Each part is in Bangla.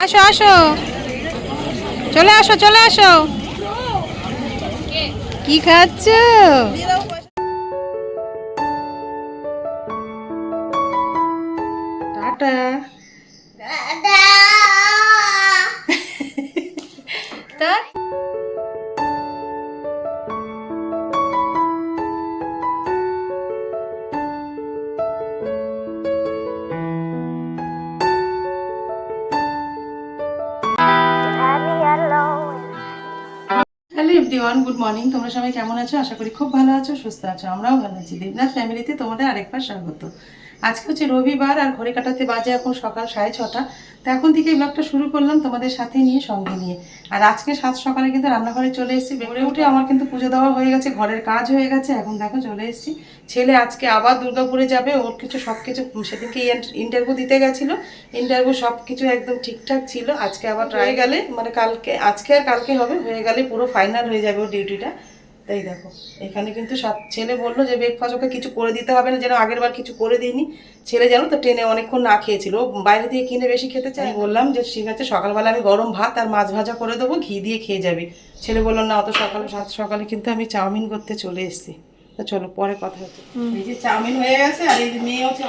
আসো আসো। চলে আসো চলে আসো। কি খাচ্ছ? টাটা। এভরিওয়ান গুড মর্নিং তোমরা সবাই কেমন আছো? আশা করি খুব ভালো আছো, সুস্থ আছো, আমরাও ভালো আছি। দেবনাথ ফ্যামিলিতে তোমাদের আরেকবার স্বাগত। আজকে হচ্ছে রবিবার আর ঘড়ি কাটাতে বাজে এখন সকাল সাড়ে ছটা। তো এখন থেকে ব্লগটা শুরু করলাম তোমাদের সাথে নিয়ে, সঙ্গে নিয়ে। আর আজকে সাত সকালে কিন্তু রান্নাঘরে চলে এসেছি। বেড়ে উঠে আমার কিন্তু পুজো দেওয়া হয়ে গেছে, ঘরের কাজ হয়ে গেছে। এখন দেখো চলে এসেছি। ছেলে আজকে আবার দুর্গাপুরে যাবে, ওর কিছু সব কিছু সেদিনকে ইন্টারভিউ দিতে গেছিল। ইন্টারভিউ সব কিছু একদম ঠিকঠাক ছিল। আজকে আবার ট্রাই গেলে মানে কালকে, আজকে আর কালকে হবে, হয়ে গেলে পুরো ফাইনাল হয়ে যাবে ওর ডিউটিটা তাই দেখো এখানে কিন্তু সাত ছেলে বলল যে ব্রেকফাস্ট ওকে কিছু করে দিতে হবে না যেন আগের বার কিছু করে দিইনি। ছেলে জানো তো ট্রেনে অনেকক্ষণ না খেয়েছিল। বাইরে দিয়ে কিনে বেশি খেতে চাই বললাম যে ঠিক আছে সকালবেলা আমি গরম ভাত আর মাছ ভাজা করে দেবো ঘি দিয়ে খেয়ে যাবি। ছেলে বলল না অত সকালে সাত সকালে কিন্তু আমি চাউমিন করতে চলে এসেছি। তো চলো পরে কথা হচ্ছে। এই যে চাউমিন হয়ে গেছে আর এই যে মেয়ে হচ্ছে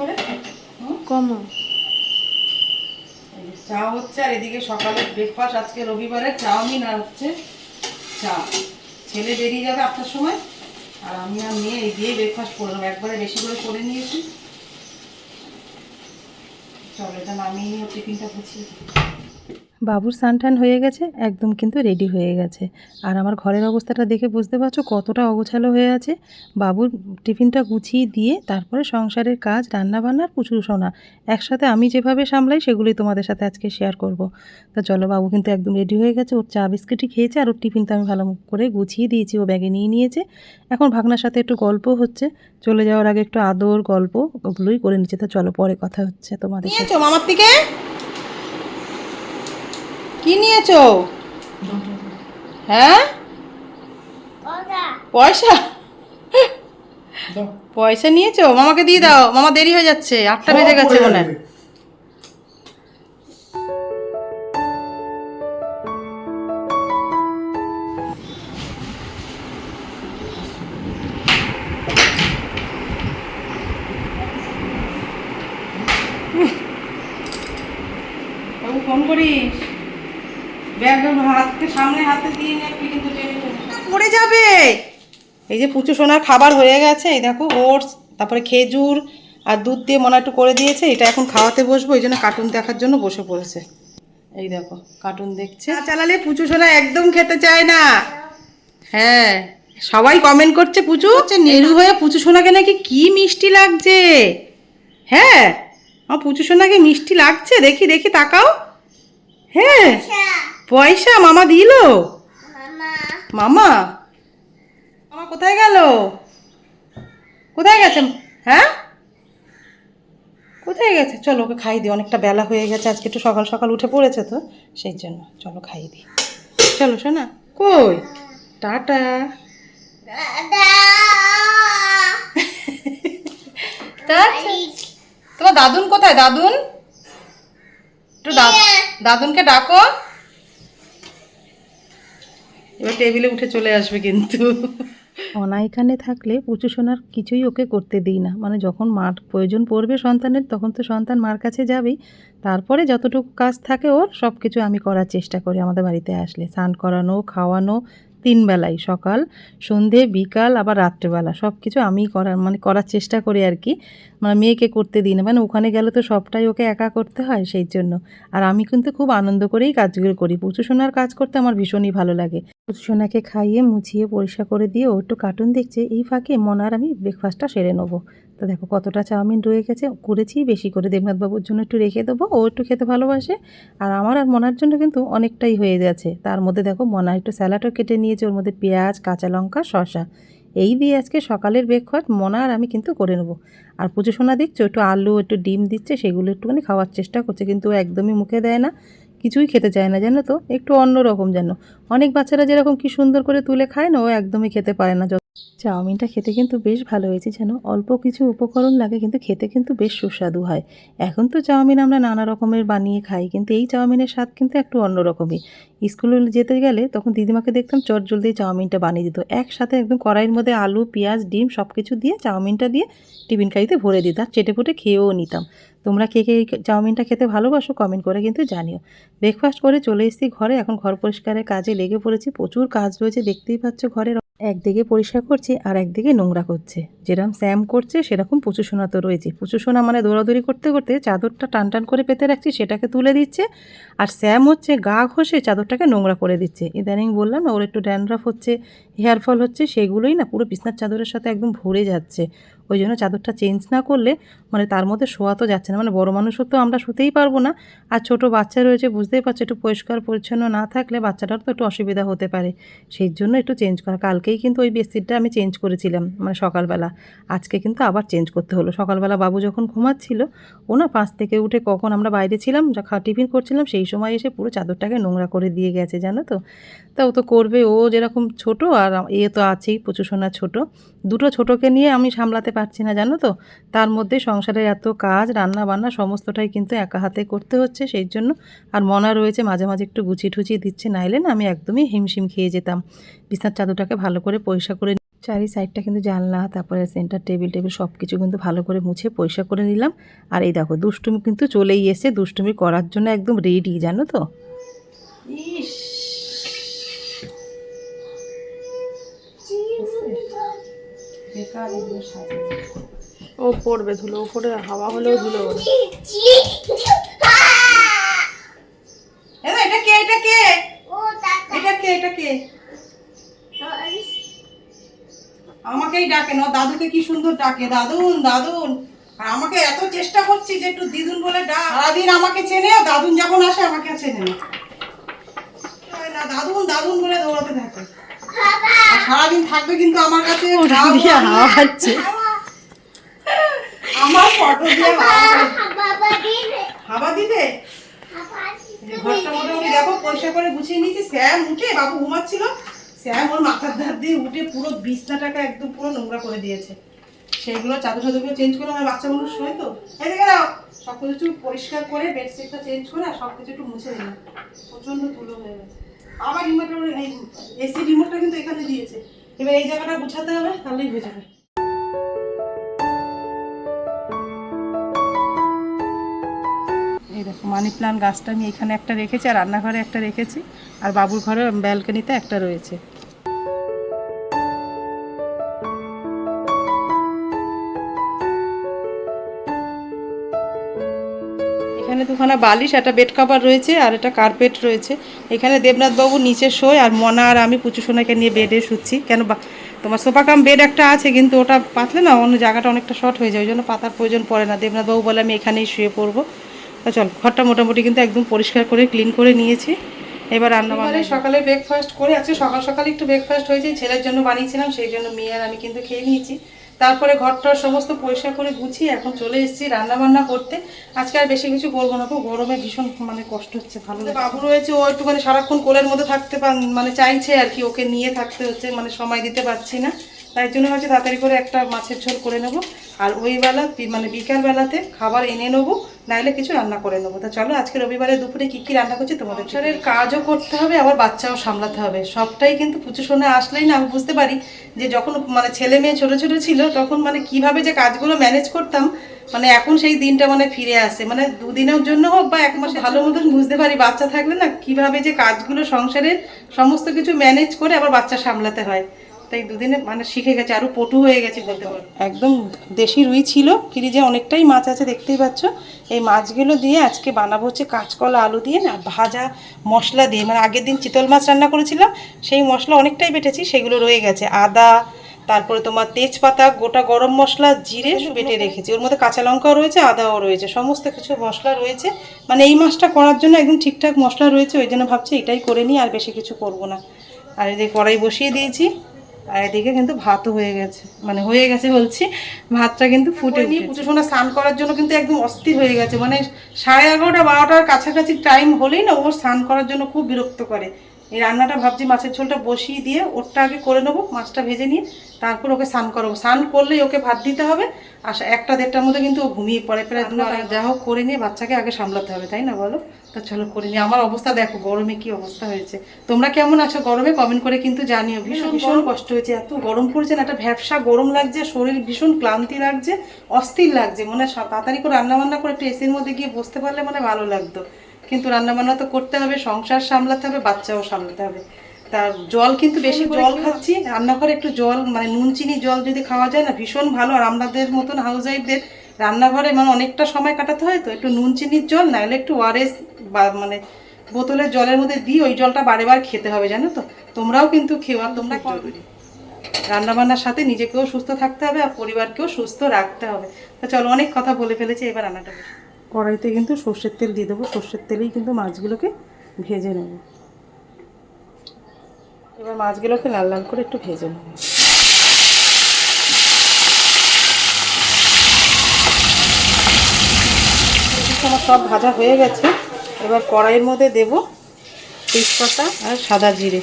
করে? কমো এই চা হচ্ছে আর এদিকে সকালে ব্রেকফাস্ট আজকে রবিবারে চাউমিন আর হচ্ছে চা। ছেলে বেরিয়ে যাবে আটটার সময়। আর আমি আর মেয়ে দিয়ে ব্রেকফাস্ট করে নেব একবারে বেশি করে করে নিয়েছি। চলো এটা নামিয়ে নিয়ে টিফিনটা গুছিয়ে। বাবুর সানটান হয়ে গেছে একদম কিন্তু রেডি হয়ে গেছে। আর আমার ঘরের অবস্থাটা দেখে বুঝতে পারছ কতটা অগোছালো হয়ে আছে। বাবুর টিফিনটা গুছিয়ে দিয়ে তারপরে সংসারের কাজ রান্নাবান্নার প্রচুর শোনা একসাথে আমি যেভাবে সামলাই সেগুলোই তোমাদের সাথে আজকে শেয়ার করব। তা চলো বাবু কিন্তু একদম রেডি হয়ে গেছে। ওর চা বিস্কিটই খেয়েছে আর ওর টিফিনটা আমি ভালো করে গুছিয়ে দিয়েছি ও ব্যাগে নিয়ে নিয়েছে। এখন ভাগনার সাথে একটু গল্প হচ্ছে। চলে যাওয়ার আগে একটু আদর গল্প ওগুলোই করে নিচ্ছে। তো চলো পরে কথা হচ্ছে তোমাদের মামার থেকে কি নিয়েছো? হ্যাঁ? পয়সা। পয়সা? নিয়েছো? মামাকে দিয়ে দাও। মামা দেরি হয়ে যাচ্ছে। আটটা বেজে গেছে মনে হয়। ফোন করিস? হাতকে সামনে হাতে দিয়ে কিন্তু টেনে টেনে- পড়ে যাবে। এই যে পুচু সোনার খাবার হয়ে গেছে এই দেখো ওটস তারপরে খেজুর আর দুধ দিয়ে মনে একটু করে দিয়েছে এটা এখন খাওয়াতে বসবো এই জন্য কার্টুন দেখার জন্য বসে পড়েছে। এই দেখো কার্টুন দেখছে। চালালে পুচু সোনা একদম খেতে চায় না। হ্যাঁ সবাই কমেন্ট করছে পুচু। হচ্ছে নেরু হয়ে পুচু সোনাকে নাকি কি মিষ্টি লাগছে? হ্যাঁ আমার পুচু সোনাকে মিষ্টি লাগছে দেখি দেখি তাকাও। হ্যাঁ পয়সা মামা দিল। মামা। মামা কোথায় গেল? কোথায় গেছে? হ্যাঁ? কোথায় গেছে? চলো ওকে খাই দিই অনেকটা বেলা হয়ে গেছে আজকে একটু সকাল সকাল উঠে পড়েছে তো সেই জন্য চলো খাই দিই। চলো শোনা কই? টাটা। তোমার দাদুন কোথায়? দাদুন? দাদুনকে ডাকো। এবার টেবিলে উঠে চলে আসবে কিন্তু। অনা এখানে থাকলে পুচু সোনার কিছুই ওকে করতে দিই না। মানে যখন মার প্রয়োজন পড়বে সন্তানের, তখন তো সন্তান মার কাছে যাবেই। তারপরে যতটুকু কাজ থাকে ওর সব কিছু আমি করার চেষ্টা করি আমাদের বাড়িতে আসলে। স্নান করানো, খাওয়ানো তিন বেলায় সকাল, সন্ধে, বিকাল, আবার রাত্রেবেলা। সব কিছু আমি করার মানে করার চেষ্টা করি আর কি। মানে মেয়েকে করতে দিই না। মানে ওখানে গেলে তো সবটাই ওকে একা করতে হয় সেই জন্য আর আমি কিন্তু খুব আনন্দ করেই কাজগুলো করি। পুচু সোনার কাজ করতে আমার ভীষণই ভালো লাগে। সোনাকে খাইয়ে মুছিয়ে পরিষ্কার করে দিয়ে ও একটু কার্টুন দেখছে, এই ফাঁকে মনার আমি ব্রেকফাস্টটা সেরে নেব। তো দেখো কতটা চাউমিন রয়ে গেছে, করেছি, বেশি করে দেবনাথবাবুর জন্য একটু রেখে দেবো, ও একটু খেতে ভালোবাসে। আর আমার আর মনার জন্য কিন্তু অনেকটাই হয়ে গেছে। তার মধ্যে দেখো মনা একটু স্যালাডও কেটে নিয়েছে, ওর মধ্যে পেঁয়াজ, কাঁচা লঙ্কা, শসা। এই দিয়ে আজকে সকালের ব্রেকফাস্ট মনা আর আমি কিন্তু করে নেব। আর পুজো সোনা দেখছ, একটু আলু, একটু ডিম দিচ্ছে, সেগুলো একটুখানি খাওয়ার চেষ্টা করছে, কিন্তু একদমই মুখে দেয় না, কিছুই খেতে চায় না, জানো তো? একটু অন্য রকম যেন। অনেক বাচ্চারা যেরকম কি সুন্দর করে তুলে খায় না, ও একদমই খেতে পারে না। যত চাউমিনটা খেতে কিন্তু বেশ ভালো হয়েছে যেন। অল্প কিছু উপকরণ লাগে কিন্তু খেতে কিন্তু বেশ সুস্বাদু হয়। এখন তো চাউমিন আমরা নানা রকমের বানিয়ে খাই, কিন্তু এই চাউমিনের স্বাদ কিন্তু একটু অন্যরকমই স্কুলে যেতে গেলে তখন দিদিমাকে দেখতাম চট জলদি চাউমিনটা বানিয়ে দিত। একসাথে একদম কড়াইয়ের মধ্যে আলু, পেঁয়াজ, ডিম সব কিছু দিয়ে চাউমিনটা দিয়ে টিফিন কারিতে ভরে দিত আর চেটে ফুটে খেয়েও নিতাম। তোমরা কে কে চাউমিনটা খেতে ভালোবাসো কমেন্ট করে কিন্তু জানিও। ব্রেকফাস্ট করে চলে এসেছি ঘরে, এখন ঘর পরিষ্কারের কাজে লেগে পড়েছি, প্রচুর কাজ রয়েছে, দেখতেই পাচ্ছ ঘরের একদিকে পরিষ্কার করছি আর একদিকে নোংরা করছে। যেরকম স্যাম করছে, সেরকম পুচুসোনা তো রয়েছে। পুচুসোনা মানে দৌড়াদৌড়ি করতে করতে চাদরটা টান টান করে পেতে রাখছি, সেটাকে তুলে দিচ্ছে আর স্যাম হচ্ছে গা ঘষে চাদরটাকে নোংরা করে দিচ্ছে। ইদানিং বললাম না, ওর একটু ড্যান্ড্রাফ হচ্ছে, হেয়ার ফল হচ্ছে, সেগুলোই না পুরো বিছনার চাদরের সাথে একদম ভরে যাচ্ছে। ওই জন্য চাদরটা চেঞ্জ না করলে মানে তার মধ্যে শোয়া তো যাচ্ছে না। মানে বড় মানুষও তো আমরা শুতেই পারব না। আর ছোট বাচ্চা রয়েছে, বুঝতেই পারছ, একটু পরিষ্কার, পরিচ্ছন্ন না থাকলে বাচ্চাটার তো একটু অসুবিধা হতে পারে। সেই জন্য একটু চেঞ্জ করা। কালকেই কিন্তু ওই বেডশিটটা আমি চেঞ্জ করেছিলাম মানে সকালবেলা। আজকে কিন্তু আবার চেঞ্জ করতে হলো। সকালবেলা বাবু যখন ঘুমাচ্ছিল, ও না পাঁচ থেকে উঠে কখন আমরা বাইরে ছিলাম, যা টিফিন করছিলাম, সেই সময় এসে পুরো চাদরটাকে নোংরা করে দিয়ে গেছে, জানো তো? তা ও তো করবে, ও যেরকম ছোট, আর এ তো আছেই প্রচুর সোনা ছোট। দুটো ছোটোকে নিয়ে আমি সামলাতে পারছি না, জানো তো? তার মধ্যে সংসারের এত কাজ রান্না বান্না সমস্তটাই কিন্তু একা হাতে করতে হচ্ছে সেই জন্য। আর মনা রয়েছে, মাঝে মাঝে একটু গুছিয়ে ঠুচিয়ে দিচ্ছে, নাইলে না আমি একদমই হিমশিম খেয়ে যেতাম। বিছনার চাদরটাকে ভালো করে পরিষ্কার করে চারি সাইডটা কিন্তু জানলা, তারপরে সেন্টার, টেবিল টেবিল সব কিছু কিন্তু ভালো করে মুছে পরিষ্কার করে নিলাম। আর এই দেখো, দুষ্টুমি কিন্তু চলেই এসে দুষ্টুমি করার জন্য একদম রেডি জানো তো? ইস! বেকার এগুলো সাজানো। ও পড়বে ধুলো উপরে হাওয়া হলেও ধুলো। এটা কে এটা কে? এটা কে এটা কে? আমাকেই ডাকে না দাদুকে কি সুন্দর ডাকে। দাদুন দাদুন। আর আমাকে এত চেষ্টা করছি যে একটু দিদুন বলে ডাক। সারাদিন আমাকে চেনে আর দাদুন যখন আসে আমাকে চেনে না। না দাদুন দাদুন বলে দৌড়াতে থাকে। সারাদিন থাকবে কিন্তু আমার কাছে হাওয়া আমার ফটো দিয়ে হাওয়া হাওয়া দিবে। ঘরটা মোটামুটি দেখো পয়সা করে গুছিয়ে নিয়েছি। স্যাম উঠে বাবু ঘুমাচ্ছিল। স্যাম ওর মাথার ধার দিয়ে উঠে পুরো বিছনাটাকে একদম পুরো নোংরা করে দিয়েছে। সেইগুলো চাদর চাদরগুলো চেঞ্জ করে আমার বাচ্চা মানুষ শোয় তো। এদিকে দাও সব কিছু একটু পরিষ্কার করে বেডশিটটা চেঞ্জ করে আর সব কিছু একটু মুছে দিলাম। প্রচণ্ড ধুলো হয়ে গেছে। আবার রিমোটটা এসি রিমোটটা কিন্তু এখানে দিয়েছে। এবার এই জায়গাটা গুছাতে হবে, তাহলেই হয়ে যাবে। মানি প্লান্ট গাছটা আমি এখানে একটা রেখেছি, আর রান্নাঘরে একটা রেখেছি, আর বাবুর ঘরে ব্যালকনিতে একটা রয়েছে। দুখানা বালিশ, একটা বেড কাভার রয়েছে আর একটা কার্পেট রয়েছে। এখানে দেবনাথ বাবু নিচে শোয় আর মনা আর আমি পুচু সোনাকে নিয়ে বেডে শুচ্ছি। কেন বা- তোমার সোফা কাম বেড একটা আছে কিন্তু ওটা পাতলে না, অন্য জায়গাটা অনেকটা শর্ট হয়ে যায়, ওই জন্য পাতার প্রয়োজন পড়ে না। দেবনাথ বাবু বলে, আমি এখানেই শুয়ে পড়ব। তা চল, ঘরটা মোটামুটি কিন্তু একদম পরিষ্কার করে ক্লিন করে নিয়েছি। এবার রান্না বান্না সকালে ব্রেকফাস্ট করে, আজকে সকাল সকালে একটু ব্রেকফাস্ট হয়েছে, ছেলের জন্য বানিয়েছিলাম, সেই জন্য মেয়ে আর আমি কিন্তু খেয়ে নিয়েছি। তারপরে ঘরটার সমস্ত পরিষ্কার করে গুছিয়ে এখন চলে এসেছি রান্নাবান্না করতে। আজকে আর বেশি কিছু বলব না গরমে ভীষণ মানে কষ্ট হচ্ছে, ভালো। বাবু রয়েছে, ও একটুখানি সারাক্ষণ কোলের মধ্যে থাকতে মানে চাইছে আর কি, ওকে নিয়ে থাকতে হচ্ছে মানে সময় দিতে পারছি না। তাই জন্য হচ্ছে তাড়াতাড়ি করে একটা মাছের ঝোল করে নেব। আর ওই বেলা মানে বিকালবেলাতে খাবার এনে নেব নাইলে কিছু রান্না করে নেব। তা চলো আজকে রবিবারে দুপুরে কি কি রান্না করছি তোমাদের সংসারের কাজও করতে হবে আবার বাচ্চাও সামলাতে হবে। সবটাই কিন্তু পুজো শোনা আসলেই না আমি বুঝতে পারি যে যখন মানে ছেলে মেয়ে ছোট ছোট ছিল তখন মানে কীভাবে যে কাজগুলো ম্যানেজ করতাম মানে এখন সেই দিনটা মানে ফিরে আসে। মানে দুদিনের জন্য হোক বা এক মাসে ভালো মতন বুঝতে পারি বাচ্চা থাকলে না কীভাবে যে কাজগুলো সংসারের সমস্ত কিছু ম্যানেজ করে আবার বাচ্চা সামলাতে হয়। তাই দুদিনে মানে শিখে গেছে আরও পটু হয়ে গেছে বলতে পারো। একদম দেশি রুই ছিল ফ্রিজে অনেকটাই মাছ আছে দেখতেই পাচ্ছ। এই মাছগুলো দিয়ে আজকে বানাবো হচ্ছে কাঁচকলা আলু দিয়ে না ভাজা মশলা দিয়ে। মানে আগের দিন চিতল মাছ রান্না করেছিলাম সেই মশলা অনেকটাই বেটেছি সেগুলো রয়ে গেছে। আদা তারপরে তোমার তেজপাতা গোটা গরম মশলা জিরে বেটে রেখেছি। ওর মধ্যে কাঁচা লঙ্কাও রয়েছে আদাও রয়েছে সমস্ত কিছু মশলা রয়েছে। মানে এই মাছটা করার জন্য একদম ঠিকঠাক মশলা রয়েছে ওই জন্য ভাবছি এটাই করে নিই আর বেশি কিছু করব না। আর এদিকে কড়াই বসিয়ে দিয়েছি। আর এদিকে কিন্তু ভাতও হয়ে গেছে। মানে হয়ে গেছে বলছি ভাতটা কিন্তু ফুটে নিয়ে পুজো সোনা স্নান করার জন্য কিন্তু একদম অস্থির হয়ে গেছে। মানে সাড়ে এগারোটা বারোটার কাছাকাছি টাইম হলেই না ও স্নান করার জন্য খুব বিরক্ত করে। এই রান্নাটা ভাবছি মাছের ঝোলটা বসিয়ে দিয়ে ওরটা আগে করে নেব মাছটা ভেজে নিয়ে তারপর ওকে স্নান করাবো। স্নান করলেই ওকে ভাত দিতে হবে আর একটা দেড়টার মধ্যে কিন্তু ও ঘুমিয়ে পড়ে। প্রায় যা হোক করে নিয়ে বাচ্চাকে আগে সামলাতে হবে তাই না বলো? তা চলো করে নিয়ে আমার অবস্থা দেখো গরমে কি অবস্থা হয়েছে। তোমরা কেমন আছো গরমে? কমেন্ট করে কিন্তু জানিও। ভীষণ ভীষণ কষ্ট হয়েছে এত গরম পড়ছে না একটা ভ্যাবসা গরম লাগছে শরীর ভীষণ ক্লান্তি লাগছে অস্থির লাগছে। মনে হয় তাড়াতাড়ি করে রান্না বান্না করে একটু এসির মধ্যে গিয়ে বসতে পারলে মানে ভালো লাগতো। কিন্তু রান্না বান্না তো করতে হবে সংসার সামলাতে হবে বাচ্চাও সামলাতে হবে। তার জল কিন্তু বেশি জল খাচ্ছি রান্নাঘরে একটু জল মানে নুন চিনি জল যদি খাওয়া যায় না ভীষণ ভালো। আর আমাদের মতন হাউস ওয়াইফদের রান্নাঘরে মানে অনেকটা সময় কাটাতে হয় তো একটু নুন চিনির জল নাহলে একটু ওয়ারেস বা মানে বোতলের জলের মধ্যে দিই ওই জলটা বারে বার খেতে হবে জানো তো? তোমরাও কিন্তু খেও আর তোমরা জরুরি। রান্নাবান্নার সাথে নিজেকেও সুস্থ থাকতে হবে আর পরিবারকেও সুস্থ রাখতে হবে। তো চলো অনেক কথা বলে ফেলেছি এবার রান্নাটা। কড়াইতে কিন্তু সর্ষের তেল দিয়ে দেবো। সর্ষের তেলেই কিন্তু মাছগুলোকে ভেজে নেব। এবার মাছগুলোকে লাল লাল করে একটু ভেজে নেব। আমার সব ভাজা হয়ে গেছে, এবার কড়াইয়ের মধ্যে দেব তেজপাতা আর সাদা জিরে।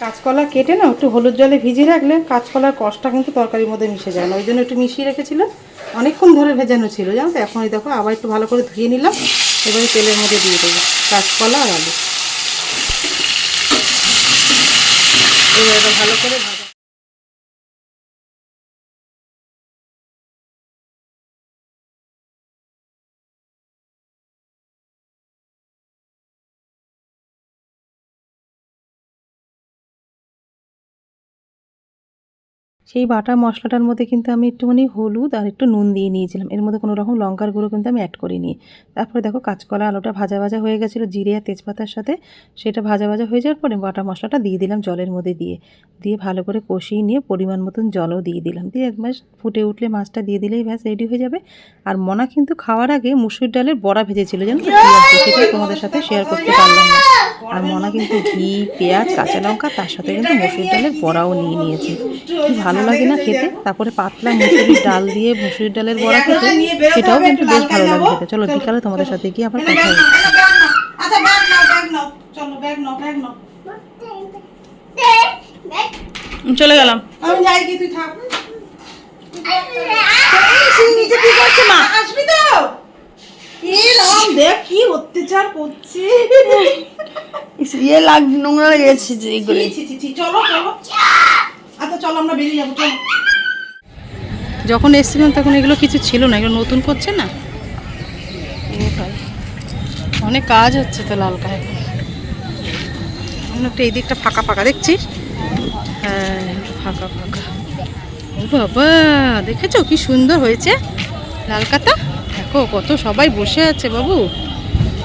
কাঁচকলা কেটে না একটু হলুদ জলে ভিজিয়ে রাখলে কাঁচকলার কষটা কিন্তু তরকারির মধ্যে মিশে যায় না, ওই জন্য একটু মিশিয়ে রেখেছিলাম। অনেকক্ষণ ধরে ভেজানো ছিল, জানো তো? এখন দেখো আবার একটু ভালো করে ধুয়ে নিলাম। এবারে তেলের মধ্যে দিয়ে দেবো, কাঁচকলা আর আলু। এবার ভালো করে সেই বাটা মশলাটার মধ্যে কিন্তু আমি একটুখানি হলুদ আর একটু নুন দিয়ে নিয়েছিলাম। এর মধ্যে কোনো রকম লঙ্কার গুঁড়ো কিন্তু আমি অ্যাড করিনি। তারপরে দেখো কাঁচকলা আলুটা ভাজা ভাজা হয়ে গেছিল জিরে আর তেজপাতার সাথে। সেটা ভাজা ভাজা হয়ে যাওয়ার পরে বাটা মশলাটা দিয়ে দিলাম জলের মধ্যে দিয়ে। দিয়ে ভালো করে কষিয়ে নিয়ে পরিমাণ মতন জলও দিয়ে দিলাম। দিয়ে একবার ফুটে উঠলে মাছটা দিয়ে দিলেই ব্যাস রেডি হয়ে যাবে। আর মনা কিন্তু খাওয়ার আগে মুসুর ডালের বড়া ভেজেছিল তো? সেটা তোমাদের সাথে শেয়ার করতে পারলাম না। আর মনা কিন্তু ঘি, পেঁয়াজ, কাঁচা লঙ্কা, তার সাথে কিন্তু মসুর ডালের বড়াও নিয়ে নিয়েছে। ভালো লাগে না খেতে তারপরে পাতলা মুসুরির ডাল দিয়ে মুসুরির ডালের বড়া খেতে সেটাও কিন্তু বেশ ভালো লাগে খেতে চলো বিকালে তোমাদের সাথে গিয়ে আবার কথা হবে। আচ্ছা ব্যাগ নাও ব্যাগ নাও। চলো ব্যাগ নাও ব্যাগ নাও। চলে গেলাম। আমি যাই কি তুই থাক। নিচে কি করছে মা? আসবি তো। দেখ কি অত্যাচার করছে। ইয়ে লাগ নোংরা লেগেছে যে চলো চলো। আচ্ছা চলো আমরা বেরিয়ে যাব চলো। যখন এসেছিলাম তখন এগুলো কিছু ছিল না এগুলো নতুন করছে না? অনেক কাজ হচ্ছে তো লালকা এখন একটা এই দিকটা ফাঁকা ফাঁকা দেখছিস হ্যাঁ ফাঁকা ফাঁকা। ও বাবা দেখেছ কি সুন্দর হয়েছে? লালকাতা দেখো কত সবাই বসে আছে বাবু।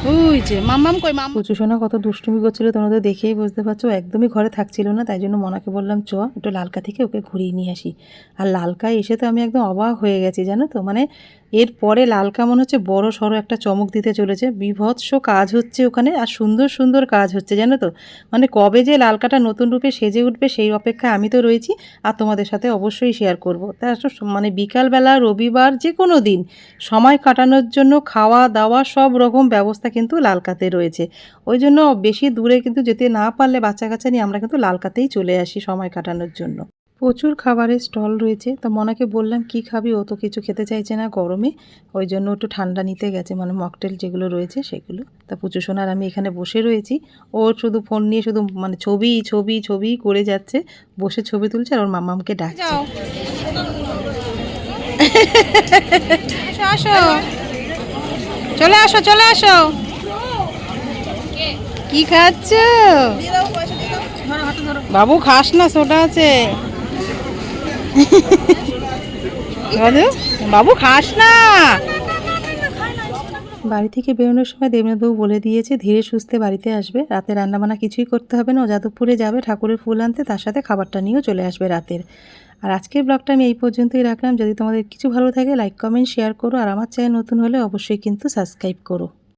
ওই যে মামাম কই মাম কচুসোনা কত দুষ্টুমি করছিল, তোমরা তো দেখেই বুঝতে পারছ। একদমই ঘরে থাকছিল না, তাই জন্য মনাকে বললাম, চ, একটু লালকা থেকে ওকে ঘুরিয়ে নিয়ে আসি। আর লালকায় এসে তো আমি একদম অবাক হয়ে গেছি, জানো তো? মানে এরপরে লালকা মনে হচ্ছে বড় সড়ো একটা চমক দিতে চলেছে। বিভৎস কাজ হচ্ছে ওখানে, আর সুন্দর সুন্দর কাজ হচ্ছে, জানো তো? মানে কবে যে লালকাটা নতুন রূপে সেজে উঠবে, সেই অপেক্ষায় আমি তো রয়েছি, আর তোমাদের সাথে অবশ্যই শেয়ার করব। তা তো মানে বিকালবেলা, রবিবার যে কোনো দিন, সময় কাটানোর জন্য খাওয়া দাওয়া সব রকম ব্যবস্থা কিন্তু লালকাতে রয়েছে। ওই জন্য বেশি দূরে কিন্তু যেতে না পারলে বাচ্চা কাচ্চা নিয়ে আমরা কিন্তু লালকাতেই চলে আসি সময় কাটানোর জন্য। প্রচুর খাবারের স্টল রয়েছে। তো মনাকে বললাম কি খাবি? ও তো কিছু খেতে চাইছে না গরমে। ওই জন্য একটু ঠান্ডা নিতে গেছে। মানে মকটেল যেগুলো রয়েছে সেগুলো। তা পুচু সোনার আমি এখানে বসে রয়েছি। ও শুধু ফোন নিয়ে শুধু মানে ছবি ছবি ছবি করে যাচ্ছে। বসে ছবি তুলছে আর ওর মামামকে ডাকছে। চলে আসো চলে আসো। কি খাচ্ছ? বাবু, খাস না সোটা আছে। বাবু, খাস না। বাড়ি থেকে বেরোনোর সময় দেবনাথবাবু বলে দিয়েছে, ধীরে সুস্থে বাড়িতে আসবে। রাতে রান্নাবান্না কিছুই করতে হবে না। ও যাদবপুরে যাবে, ঠাকুরের ফুল আনতে, তার সাথে খাবারটা নিয়েও চলে আসবে রাতের। আর আজকের ব্লগটা আমি এই পর্যন্তই রাখলাম। যদি তোমাদের কিছু ভালো থাকে লাইক কমেন্ট শেয়ার করো। আর আমার চ্যানেল নতুন হলে অবশ্যই কিন্তু সাবস্ক্রাইব করো।